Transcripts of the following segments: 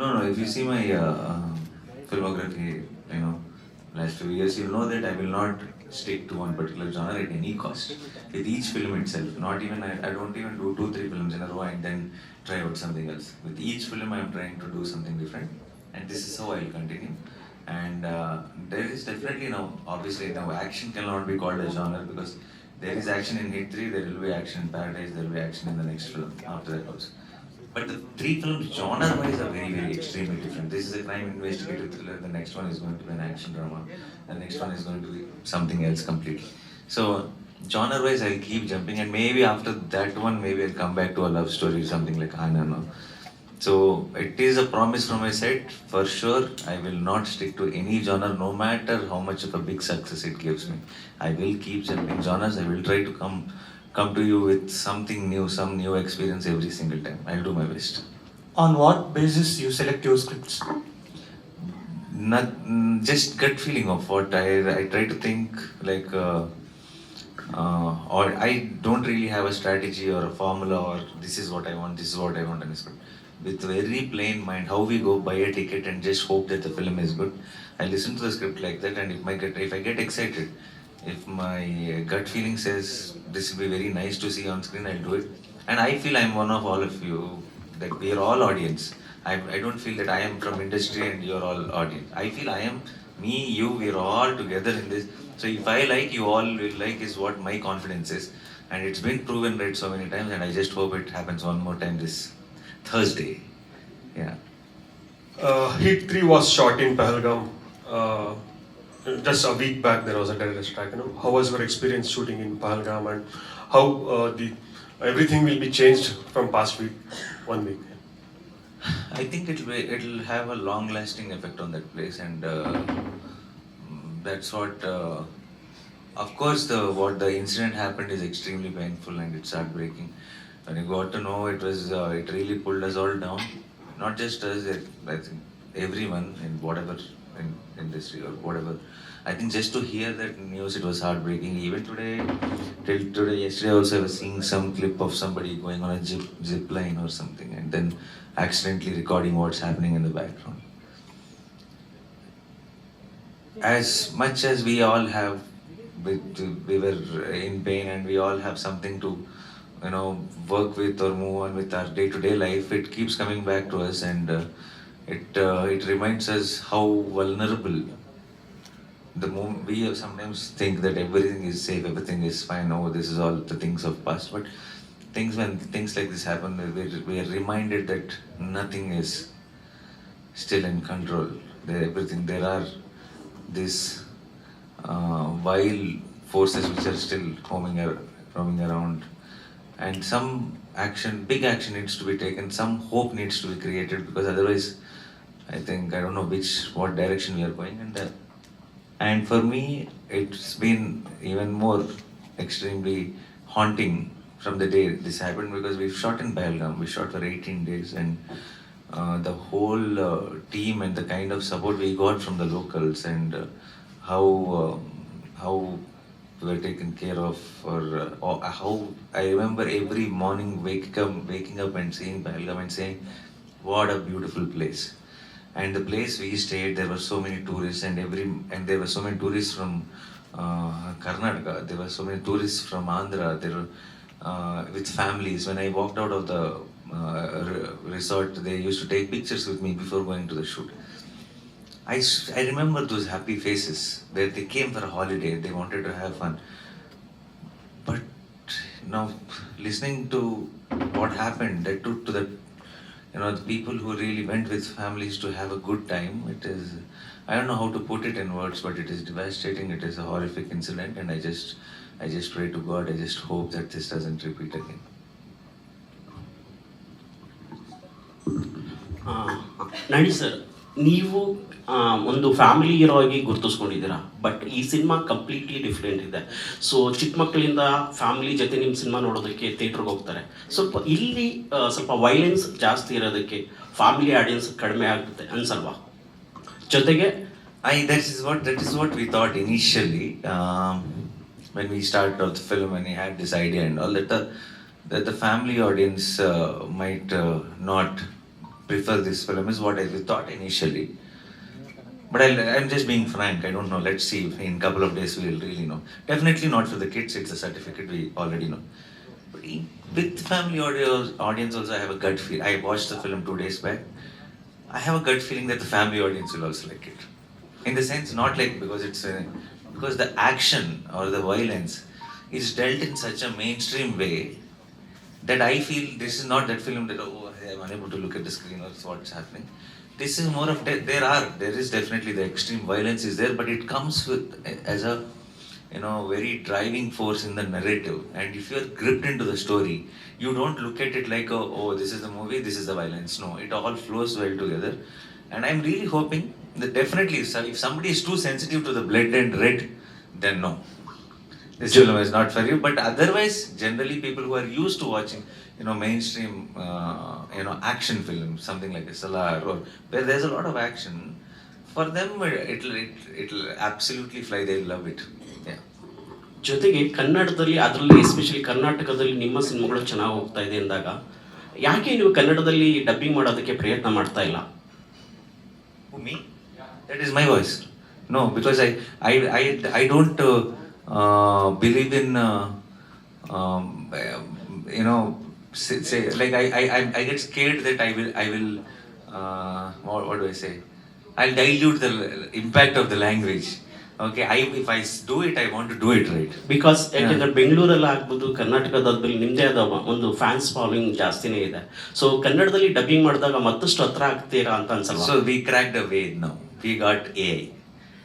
No, no. If you see my uh, filmography, you know, last few years, you'll know that I will not stick to one particular genre at any cost. With each film itself, not even I, I don't even do two, three films in a row and then try out something else. With each film, I'm trying to do something different, and this is how I'll continue. And uh, there is definitely now, obviously, now action cannot be called a genre because there is action in Hit 3, there will be action in Paradise, there will be action in the next film after that also. But the three films genre-wise are very, very extremely different. This is a crime investigative thriller. The next one is going to be an action drama. The next one is going to be something else completely. So genre-wise, I'll keep jumping, and maybe after that one, maybe I'll come back to a love story, something like I don't know. So it is a promise from my side. For sure, I will not stick to any genre, no matter how much of a big success it gives me. I will keep jumping genres. I will try to come come to you with something new, some new experience every single time. I'll do my best. On what basis you select your scripts? Not mm, just gut feeling of what I I try to think like. Uh, uh, or I don't really have a strategy or a formula or this is what I want, this is what I want in a script. With very plain mind, how we go buy a ticket and just hope that the film is good. I listen to the script like that, and if my get if I get excited, if my uh, gut feeling says this will be very nice to see on screen, I'll do it. And I feel I'm one of all of you that we are all audience. I, I don't feel that I am from industry and you're all audience. I feel I am me, you, we're all together in this. So if I like, you all will like is what my confidence is. And it's been proven right so many times, and I just hope it happens one more time this Thursday. Yeah. Uh, Heat 3 was shot in Pahalgam. Uh, just a week back, there was a terrorist attack. You know, how was your experience shooting in Pahalgam, and how uh, the everything will be changed from past week, one week? I think it'll it'll have a long-lasting effect on that place, and uh, mm, that's what. Uh, of course, the what the incident happened is extremely painful and it's heartbreaking. When you got to know, it was uh, it really pulled us all down. Not just us, it, I think everyone in whatever in industry or whatever. I think just to hear that news, it was heartbreaking. Even today, till today, yesterday also, I was seeing some clip of somebody going on a zip, zip line or something, and then accidentally recording what's happening in the background. As much as we all have, we, we were in pain and we all have something to, you know, work with or move on with our day-to-day life, it keeps coming back to us and uh, it uh, it reminds us how vulnerable the moment we sometimes think that everything is safe, everything is fine. Oh, this is all the things of past. But things when things like this happen, we we are reminded that nothing is still in control. There, everything there are these uh, vile forces which are still roaming ar- roaming around, and some action, big action needs to be taken. Some hope needs to be created because otherwise, I think I don't know which what direction we are going and. Uh, and for me, it's been even more extremely haunting from the day this happened because we've shot in Belgaum. We shot for 18 days, and uh, the whole uh, team and the kind of support we got from the locals and uh, how um, how we were taken care of, or, uh, or how I remember every morning waking up, waking up and seeing Belgaum and saying, "What a beautiful place." And the place we stayed there were so many tourists and every and there were so many tourists from uh, Karnataka. There were so many tourists from Andhra. There uh, with families. When I walked out of the uh, resort they used to take pictures with me before going to the shoot. I, I remember those happy faces where they came for a holiday. They wanted to have fun. But now listening to what happened that took to the you know, the people who really went with families to have a good time. It is, I don't know how to put it in words, but it is devastating. It is a horrific incident, and I just, I just pray to God. I just hope that this doesn't repeat again. Uh, Nani sir, ನೀವು ಒಂದು family ಇರೋ ಹಾಗೆ ಗುರುತಿಸ್ಕೊಂಡಿದ್ದೀರಾ? But ಈ cinema completely different ಇದೆ. So ಚಿಕ್ಕ ಮಕ್ಕಳಿಂದ family ಜೊತೆ ನಿಮ್ಮ ಸಿನಿಮಾ ನೋಡೋದಕ್ಕೆ ಥಿಯೇಟ್ರಿಗೆ ಹೋಗ್ತಾರೆ. ಸ್ವಲ್ಪ ಇಲ್ಲಿ ಸ್ವಲ್ಪ ವೈಲೆನ್ಸ್ ಜಾಸ್ತಿ ಇರೋದಕ್ಕೆ ಫ್ಯಾಮಿಲಿ ಆಡಿಯನ್ಸ್ ಕಡಿಮೆ ಆಗುತ್ತೆ ಅನ್ಸಲ್ವಾ? ಜೊತೆಗೆ I that is what that is what we thought initially when we start of the film when you had this idea and all that that the family audience might not prefer this film is what I thought initially. But I'll, I'm just being frank. I don't know. Let's see. In a couple of days, we'll really know. Definitely not for the kids. It's a certificate we already know. But with family audio, audience also, I have a gut feel. I watched the film two days back. I have a gut feeling that the family audience will also like it. In the sense, not like because it's a, because the action or the violence is dealt in such a mainstream way that I feel this is not that film that oh I am unable to look at the screen or what's happening. This is more of de- there are there is definitely the extreme violence is there, but it comes with as a you know very driving force in the narrative. And if you are gripped into the story, you don't look at it like oh, oh this is the movie, this is the violence. No, it all flows well together. And I'm really hoping that definitely if somebody is too sensitive to the blood and red, then no this film is not for you. But otherwise, generally, people who are used to watching, you know, mainstream, uh, you know, action films, something like a Salar, or where there's a lot of action, for them, it'll it, it'll absolutely fly. They'll love it. Yeah. ಜೊತೆಗೆ ಕನ್ನಡದಲ್ಲಿ ಅದರಲ್ಲಿ especially ಕರ್ನಾಟಕದಲ್ಲಿ ನಿಮ್ಮ ಸಿನಿಮಾಗಳು ಚೆನ್ನಾಗಿ ಹೋಗ್ತಾ ಇದೆ ಅಂದಾಗ ಯಾಕೆ ನೀವು ಕನ್ನಡದಲ್ಲಿ ಡಬ್ಬಿಂಗ್ ಮಾಡೋದಕ್ಕೆ ಪ್ರಯತ್ನ ಮಾಡ್ತಾ ಇಲ್ಲ me? That is my voice. No, because I I I, I don't uh, uh, believe in uh, um, you know say, say like I, I I- get scared that I will I will uh, what, what do I say? I'll dilute the impact of the language. Okay, I if I s- do it, I want to do it right. Because ಯಾಕೆಂದ್ರೆ ಬೆಂಗಳೂರಲ್ಲಿ ಆಗ್ಬೋದು ಕರ್ನಾಟಕದಲ್ಲಿ ನಿಮ್ಮದೇ ಆದ ಒಂದು fans following ಜಾಸ್ತಿನೇ ಇದೆ so ಕನ್ನಡದಲ್ಲಿ ಡಬ್ಬಿಂಗ್ ಮಾಡಿದಾಗ ಮತ್ತಷ್ಟು ಹತ್ರ ಆಗ್ತೀರಾ ಅಂತ ಅನ್ಸಲ್ವಾ So we cracked a way now. We got AI.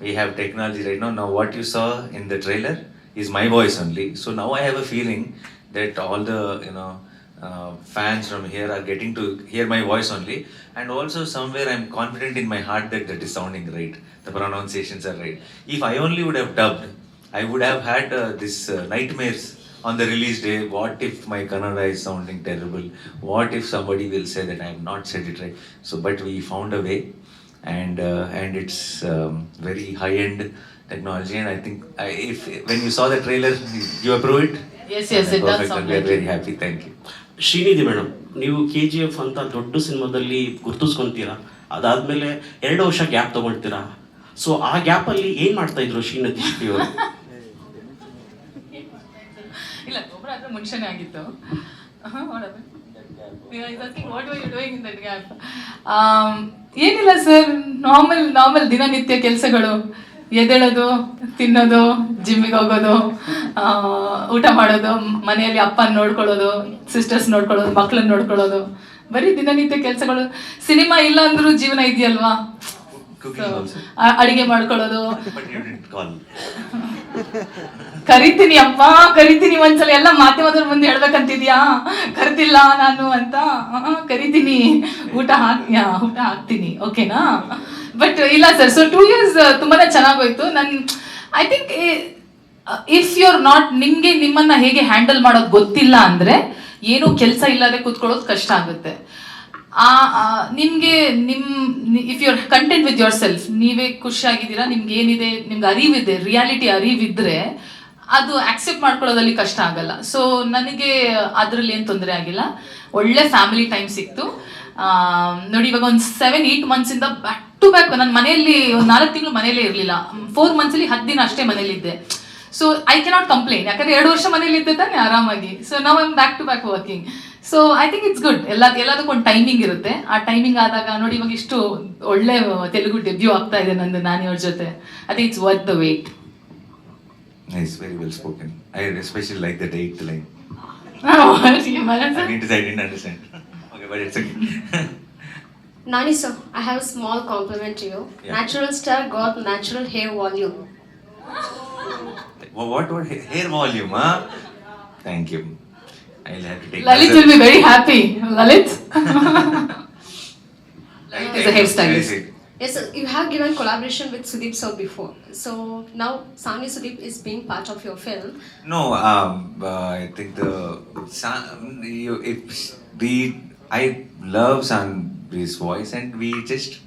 We have technology right now. Now what you saw in the trailer is my voice only. So now I have a feeling that all the you know uh, fans from here are getting to hear my voice only, and also somewhere I'm confident in my heart that that is sounding right. The pronunciations are right. If I only would have dubbed, I would have had uh, this uh, nightmares on the release day. What if my Kannada is sounding terrible? What if somebody will say that I have not said it right? So, but we found a way, and uh, and it's um, very high end technology. And I think I, if when you saw the trailer, you approve it. Yes, yes, it does sound and we are like very happy. Thank you. Srinidhi madam ನೀವು K G F ಅಂತ ದೊಡ್ಡ ಸಿನಿಮಾದಲ್ಲಿ ಗುರ್ತಿಸ್ಕೊಂತೀರಾ ಅದಾದ್ಮೇಲೆ ಎರಡು ವರ್ಷ gap ತಗೊಳ್ತೀರಾ so ಆ ಗ್ಯಾಪಲ್ಲಿ ಏನ್ ಮಾಡ್ತಾ ಇದ್ರು ಶ್ರೀನಿಧಿ ಶೆಟ್ಟಿ ಅವರು ಇಲ್ಲ ಒಬ್ಬರ ಹತ್ರ ಮುಂಚೆನೇ ಆಗಿತ್ತು Uh-huh, ಏನಿಲ್ಲ ಸರ್ ನಾರ್ಮಲ್ ನಾರ್ಮಲ್ ದಿನನಿತ್ಯ ಕೆಲಸಗಳು. ಎದ್ದೇಳೋದು, ತಿನ್ನೋದು ಜಿಮ್ಮಿಗೆ ಹೋಗೋದು ಊಟ ಮಾಡೋದು, ಮನೆಯಲ್ಲಿ ಅಪ್ಪನ ನೋಡ್ಕೊಳ್ಳೋದು ಸಿಸ್ಟರ್ಸ್ ನೋಡ್ಕೊಳ್ಳೋದು ಮಕ್ಕಳನ್ನ ನೋಡ್ಕೊಳ್ಳೋದು. ಬರೀ ದಿನನಿತ್ಯ ಕೆಲಸಗಳು. ಸಿನಿಮಾ ಇಲ್ಲ ಅಂದ್ರೂ ಜೀವನ ಇದೆಯಲ್ವಾ? ಅಡಿಗೆ ಮಾಡ್ಕೊಳ್ಳೋದು. ಕರಿತೀನಿ ಅಪ್ಪ ಕರಿತೀನಿ ಒಂದ್ಸಲ. ಎಲ್ಲ ಮಾಧ್ಯಮದವ್ರ ಮುಂದೆ ಹೇಳ್ಬೇಕಂತಿದ್ಯಾ? ಕರಿತಿಲ್ಲ ನಾನು ಅಂತ. ಕರಿತೀನಿ. ಊಟ ಹಾಕ್ಯಾ ಊಟ ಹಾಕ್ತೀನಿ. ಓಕೆನಾ? ಬಟ್ ಇಲ್ಲ ಸರ್ ಸೊ ಟೂ ಇಯರ್ಸ್ ತುಂಬಾನೇ ಚೆನ್ನಾಗೋಯ್ತು. ನನ್ I think if you are not ನಿಮ್ಗೆ ನಿಮ್ಮನ್ನ ಹೇಗೆ ಹ್ಯಾಂಡಲ್ ಮಾಡೋದು ಗೊತ್ತಿಲ್ಲ ಅಂದ್ರೆ ಏನು ಕೆಲಸ ಇಲ್ಲದೆ ಕೂತ್ಕೊಳ್ಳೋದು ಕಷ್ಟ ಆಗುತ್ತೆ. ಆ ನಿಮ್ಗೆ ನಿಮ್ if you are content with yourself ನೀವೇ ಖುಷಿಯಾಗಿದ್ದೀರಾ? ನಿಮ್ಗೆ ಏನಿದೆ? ನಿಮ್ಗೆ ಅರಿವಿದೆ ರಿಯಾಲಿಟಿ ಅರಿವಿದ್ರೆ ಅದು ಆಕ್ಸೆಪ್ಟ್ ಮಾಡ್ಕೊಳ್ಳೋದಲ್ಲಿ ಕಷ್ಟ ಆಗಲ್ಲ. ಸೊ ನನಗೆ ಅದರಲ್ಲಿ ಏನು ತೊಂದರೆ ಆಗಿಲ್ಲ. ಒಳ್ಳೆ ಫ್ಯಾಮಿಲಿ ಟೈಮ್ ಸಿಕ್ತು. ನೋಡಿ, ಇವಾಗ ಒಂದು ಸೆವೆನ್ ಏಯ್ಟ್ ಮಂತ್ಸಿಂದ ಬ್ಯಾಕ್ ಟು ಬ್ಯಾಕ್ ನನ್ನ ಮನೆಯಲ್ಲಿ ಒಂದು ನಾಲ್ಕು ತಿಂಗಳು ಮನೆಯಲ್ಲೇ ಇರಲಿಲ್ಲ. ಫೋರ್ ಮಂತ್ಸಲ್ಲಿ ಹತ್ತು ದಿನ ಅಷ್ಟೇ ಮನೇಲಿದ್ದೆ ಸೊ ಐ ಕೆನಾಟ್ ಕಂಪ್ಲೇನ್ ಯಾಕಂದ್ರೆ ಎರಡು ವರ್ಷ ಮನೇಲಿ ಇದ್ದೆ ತಾನೆ ಆರಾಮಾಗಿ. ಸೊ ನಾವು I'm back to back working so I think it's good ಎಲ್ಲ ಎಲ್ಲದಕ್ಕೂ ಒಂದು ಟೈಮಿಂಗ್ ಇರುತ್ತೆ ಆ ಟೈಮಿಂಗ್ ಆದಾಗ ನೋಡಿ ಇವಾಗ ಇಷ್ಟು ಒಳ್ಳೆ ತೆಲುಗು ಡೆಬ್ಯೂ ಆಗ್ತಾ ಇದೆ ನಂದು ನಾನು ಇವ್ರ ಜೊತೆ I think it's worth the wait Nice, very well spoken. I especially like that eighth line. I didn't, I didn't understand. Okay, but it's okay. Nani sir, I have a small compliment to you. Yeah. Natural star got natural hair volume. Wha- what what hair volume, huh? Thank you. I'll have to take. Lalit will be very happy. Lalit? Lalit is a hairstylist. Yes, you have given collaboration with Sudeep sir before. So now Sani Sudeep is being part of your film. No, um, uh, I think the San, you, it, I love Sanbri's voice, and we just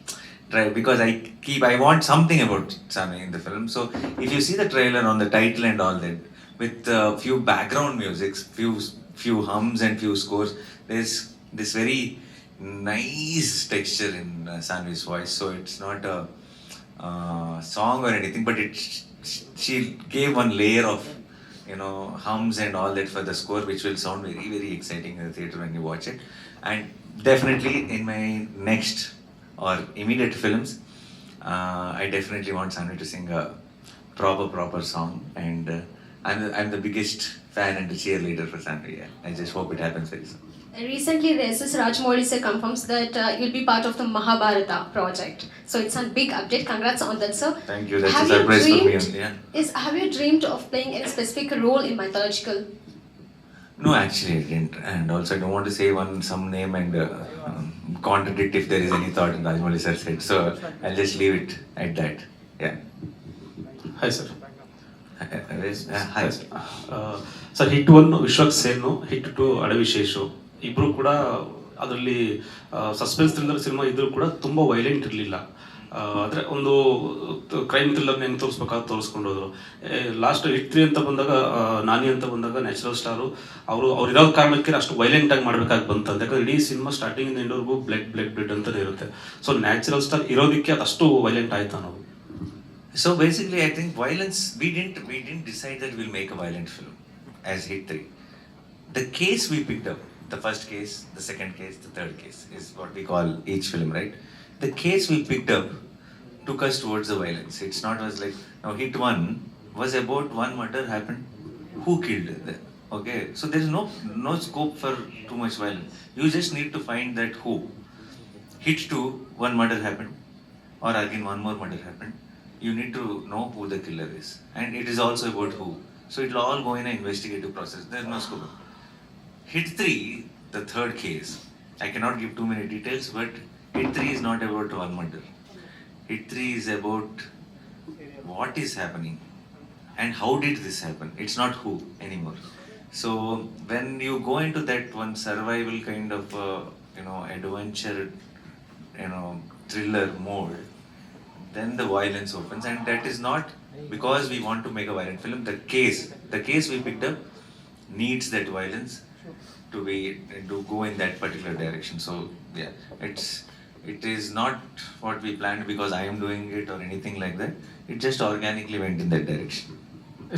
try because I keep I want something about Sani in the film. So if you see the trailer on the title and all that, with a few background musics, few few hums and few scores, there's this very nice texture in uh, Sanvi's voice. So it's not a uh, song or anything, but it she gave one layer of you know hums and all that for the score, which will sound very very exciting in the theater when you watch it. And definitely in my next or immediate films, uh, I definitely want Sanvi to sing a proper proper song and. Uh, I'm the, I'm the biggest fan and a cheerleader for Sanvi. I just hope it happens very soon. Recently, the SS sir confirms that uh, you'll be part of the Mahabharata project. So it's a big update. Congrats on that, sir. Thank you. That's have a surprise dreamed, for me. Yeah. Is, have you dreamed of playing a specific role in mythological? No, actually, I didn't. And also, I don't want to say one some name and uh, um, contradict if there is any thought in Rajmoli sir's head. So I'll just leave it at that. Yeah. Hi, sir. Sir hit one Vishwak Sen hit two Adivi Sesh ಇಬ್ರು ಕೂಡ ಅದರಲ್ಲಿ suspense thriller cinema ಇದ್ರೂ ಕೂಡ ತುಂಬ violent ಇರಲಿಲ್ಲ. ಆದರೆ ಒಂದು crime thriller ಹೆಂಗ್ ತೋರಿಸ್ಬೇಕಾದ್ರೆ ತೋರಿಸ್ಕೊಂಡು ಹೋದ್ರು. ಲಾಸ್ಟ್ ಹಿಟ್ ತ್ರೀ ಅಂತ ಬಂದಾಗ ನಾನಿ ಅಂತ ಬಂದಾಗ ನ್ಯಾಚುರಲ್ ಸ್ಟಾರು ಅವರು, ಅವ್ರು ಇರೋ ಕಾರಣಕ್ಕೆ ಅಷ್ಟು ವೈಲೆಂಟ್ ಆಗಿ ಮಾಡ್ಬೇಕಾಗಿ ಬಂತಂತ. ಯಾಕಂದ್ರೆ ಇಡೀ ಸಿನಿಮಾ ಸ್ಟಾರ್ಟಿಂಗ್ ಎಂಡವರೆಗೂ ಬ್ಲಡ್ ಬ್ಲಡ್ ಬ್ಲಡ್ ಅಂತಲೇ ಇರುತ್ತೆ. ಸೊ ನ್ಯಾಚುರಲ್ ಸ್ಟಾರ್ ಇರೋದಕ್ಕೆ ಅದಷ್ಟು ವೈಲೆಂಟ್ ಆಯ್ತು ಅನ್ನೋದು. So basically, I think violence. We didn't. We didn't decide that we'll make a violent film as Hit Three. The case we picked up, the first case, the second case, the third case, is what we call each film, right? The case we picked up took us towards the violence. It's not was like now Hit One was about one murder happened. Who killed them? Okay, so there is no no scope for too much violence. You just need to find that who. Hit two, one murder happened, or again one more murder happened. You need to know who the killer is, and it is also about who. So it will all go in an investigative process. There is no scope. Hit three, the third case. I cannot give too many details, but hit three is not about one. Hit three is about what is happening and how did this happen. It's not who anymore. So when you go into that one survival kind of uh, you know adventure, you know thriller mode, then the violence opens, and that is not because we want to make a violent film. The case, the case we picked up, needs that violence to be to go in that particular direction. So yeah, it's it is not what we planned because I am doing it or anything like that. It just organically went in that direction.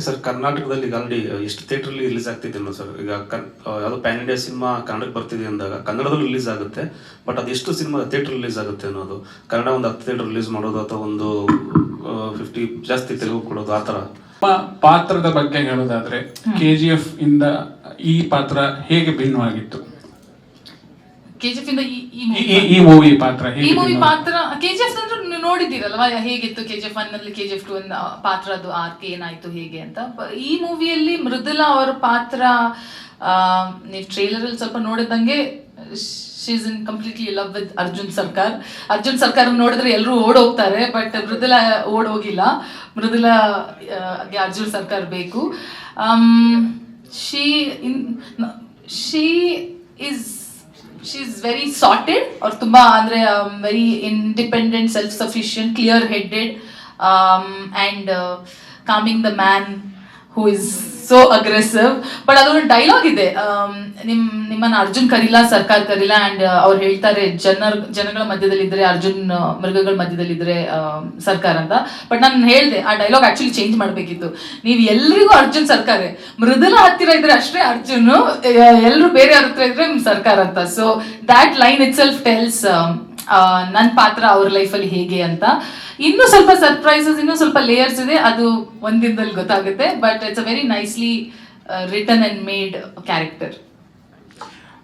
Sir ಕರ್ನಾಟಕದಲ್ಲಿ ಈಗ already ಎಷ್ಟು ಥಿಯೇಟ್ರಲ್ಲಿ release ಆಗ್ತಿದೆ sir? ಈಗ ಕನ್ ಯಾವುದೋ PAN India cinema ಕನ್ನಡಕ್ಕೆ ಬರ್ತಿದೆ ಅಂದಾಗ ಕನ್ನಡದಲ್ಲಿ ರಿಲೀಸ್ ಆಗುತ್ತೆ ಬಟ್ ಅದು ಎಷ್ಟು ಸಿನಿಮಾ ಥಿಯೇಟರ್ ರಿಲೀಸ್ ಆಗುತ್ತೆ ಅನ್ನೋದು? ಕನ್ನಡ ಒಂದು ಹತ್ತು ಥಿಯೇಟ್ರ್ ರಿಲೀಸ್ ಮಾಡೋದು ಅಥವಾ ಒಂದು ಫಿಫ್ಟಿ ಜಾಸ್ತಿ ತೆಲುಗು ಕೊಡೋದು ಆ ಥರ? ಪಾತ್ರದ ಬಗ್ಗೆ ಹೇಳೋದಾದ್ರೆ ಕೆ ಜಿ ಎಫ್ ಇಂದ ಈ ಪಾತ್ರ ಹೇಗೆ ಭಿನ್ನವಾಗಿತ್ತು? ಕೆಜಿಎಫ್ ಇಂದ ಈ ಮೂವಿ ಪಾತ್ರ. ಈ ಹೇಗೆ ಮೂವಿ ಪಾತ್ರ ಕೆಜಿಎಫ್ ಅಂದ್ರೆ ನೋಡಿದ್ದೀರಲ್ವಾ? ಹೇಗಿತ್ತು K G F one K G F two ಒಂದು ಪಾತ್ರ ಅದು ಆರ್ಕ್ ಏನಾಯ್ತು ಹೇಗೆ ಅಂತ? ಈ ಮೂವಿಯಲ್ಲಿ ಮೃದುಲಾ ಅವರ ಪಾತ್ರ ನೀವು ಟ್ರೇಲರ್ ಅಲ್ಲಿ ಸ್ವಲ್ಪ ನೋಡಿದಂಗೆ she's in completely love with Arjun Sarkar Arjun Sarkar ನೋಡಿದ್ರೆ ಎಲ್ಲರೂ ಓಡ್ ಹೋಗ್ತಾರೆ ಬಟ್ ಮೃದುಲಾ ಓಡ್ ಹೋಗಿಲ್ಲ ಮೃದುಲಾ ಅರ್ಜುನ್ ಸರ್ಕಾರ್ ಬೇಕು she in she is she is very sorted ಅವ್ರು ತುಂಬಾ ಅಂದ್ರೆ very independent self sufficient clear headed and coming the man Who is so aggressive but ಅದೊಂದು ಡೈಲಾಗ್ ಇದೆ. ಆಮ್, ನಿಮ್ ನಿಮ್ಮನ್ನ ಅರ್ಜುನ್ ಕರೀಲಾ ಸರ್ಕಾರ ಕರೀಲಾ ಅಂಡ್ ಅವ್ರು ಹೇಳ್ತಾರೆ ಜನರ್ ಜನಗಳ ಮಧ್ಯದಲ್ಲಿದ್ರೆ ಅರ್ಜುನ್ ಆ, ಮೃಗಗಳ ಮಧ್ಯದಲ್ಲಿದ್ರೆ ಆಮ್, ಸರ್ಕಾರ ಅಂತ. ಬಟ್ ನಾನು ಹೇಳ್ದೆ ಆ ಡೈಲಾಗ್ ಆಕ್ಚುಲಿ ಚೇಂಜ್ ಮಾಡ್ಬೇಕಿತ್ತು. ನೀವು ಎಲ್ರಿಗೂ ಅರ್ಜುನ್ ಸರ್ಕಾರೇ. ಮೃದುಲ ಹತ್ತಿರ ಇದ್ರೆ ಅಷ್ಟೇ ಅರ್ಜುನ್ ಎಲ್ಲರೂ ಬೇರೆ ಹತ್ರ ಇದ್ರೆ ಸರ್ಕಾರ ಅಂತ. So that line itself tells ನನ್ನ ಪಾತ್ರ ಅವ್ರ ಲೈಫಲ್ಲಿ ಹೇಗೆ ಅಂತ. ಇನ್ನೂ ಸ್ವಲ್ಪ ಸರ್ಪ್ರೈಸಸ್ ಇನ್ನೂ ಸ್ವಲ್ಪ ಲೇಯರ್ಸ್ ಇದೆ. ಅದು ಒಂದಿನದಲ್ಲಿ ಗೊತ್ತಾಗುತ್ತೆ. But it's a very nicely written and made character